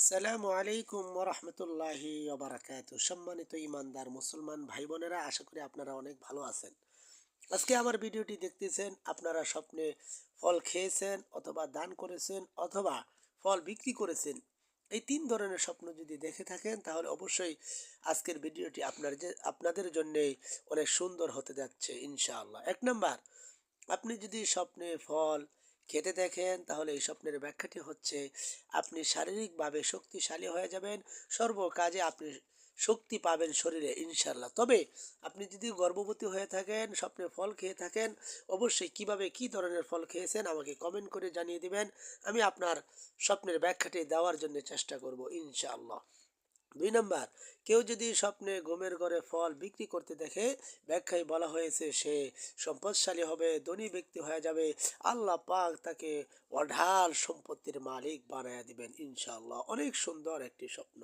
আসসালামু আলাইকুম রহমতুল্লাহি ওবরাকাত সম্মানিত ইমানদার মুসলমান ভাই বোনেরা, আশা করি আপনারা অনেক ভালো আছেন। আজকে আমার ভিডিওটি দেখতেছেন, আপনারা স্বপ্নে ফল খেয়েছেন অথবা দান করেছেন অথবা ফল বিক্রি করেছেন, এই তিন ধরনের স্বপ্ন যদি দেখে থাকেন, তাহলে অবশ্যই আজকের ভিডিওটি আপনার যে, আপনাদের জন্যেই অনেক সুন্দর হতে যাচ্ছে ইনশাআল্লাহ। এক নম্বর, আপনি যদি স্বপ্নে ফল খেতে দেখেন, তাহলে এই স্বপ্নের ব্যাখ্যাটি হচ্ছে, আপনি শারীরিকভাবে শক্তিশালী হয়ে যাবেন সর্ব কাজে আপনি শক্তি পাবেন শরীরে ইনশাল্লাহ তবে আপনি যদি গর্ভবতী হয়ে থাকেন, স্বপ্নে ফল খেয়ে থাকেন, অবশ্যই কীভাবে কি ধরনের ফল খেয়েছেন আমাকে কমেন্ট করে জানিয়ে দিবেন। আমি আপনার স্বপ্নের ব্যাখ্যাটি দেওয়ার জন্য চেষ্টা করব, ইনশাআল্লাহ। দুই নম্বর, কেউ যদি স্বপ্নে ঘুমের ঘরে ফল বিক্রি করতে দেখে, ব্যাখ্যায় বলা হয়েছে সে সম্পদশালী হবে, ধনী ব্যক্তি হয়ে যাবে, আল্লাহ পাক তাকে অঢাল সম্পত্তির মালিক বানায় দিবেন ইনশাল্লাহ অনেক সুন্দর একটি স্বপ্ন।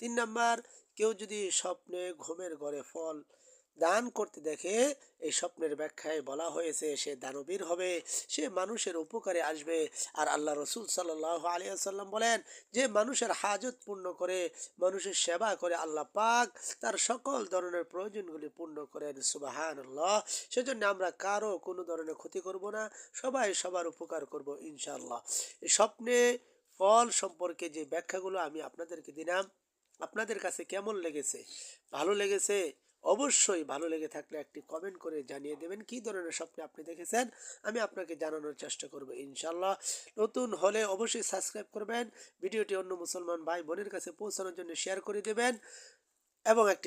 তিন নম্বর, কেউ যদি স্বপ্নে ঘুমের ঘরে ফল দান করতে দেখে এই স্বপ্নের ব্যাখ্যায় বলা হয়েছে, সে দানবীর হবে, সে মানুষের উপকারে আসবে। আর আল্লাহ রসুল সাল্লাহ আলিয়াল্লাম বলেন, যে মানুষের হাজত পূর্ণ করে, মানুষের সেবা করে আল্লাহ পাক, তার সকল ধরনের প্রয়োজনগুলি পূর্ণ করেন সুবাহান আল্লাহ সেজন্য আমরা কারও কোনো ধরনের ক্ষতি করব না, সবাই সবার উপকার করব, ইনশাআল্লাহ। এই স্বপ্নে ফল সম্পর্কে যে ব্যাখ্যাগুলো আমি আপনাদেরকে দিলাম, আপনাদের কাছে কেমন লেগেছে? ভালো লেগেছে? অবশ্যই ভালো লেগে থাকলে একটি কমেন্ট করে জানিয়ে দেবেন কি ধরনের স্বপ্নে আপনি দেখেছেন। আমি আপনাকে জানানোর চেষ্টা করব ইনশাল্লাহ নতুন হলে অবশ্যই সাবস্ক্রাইব করবেন, ভিডিওটি অন্য মুসলমান ভাই বোনের কাছে পৌঁছানোর জন্য শেয়ার করে দেবেন এবং একটি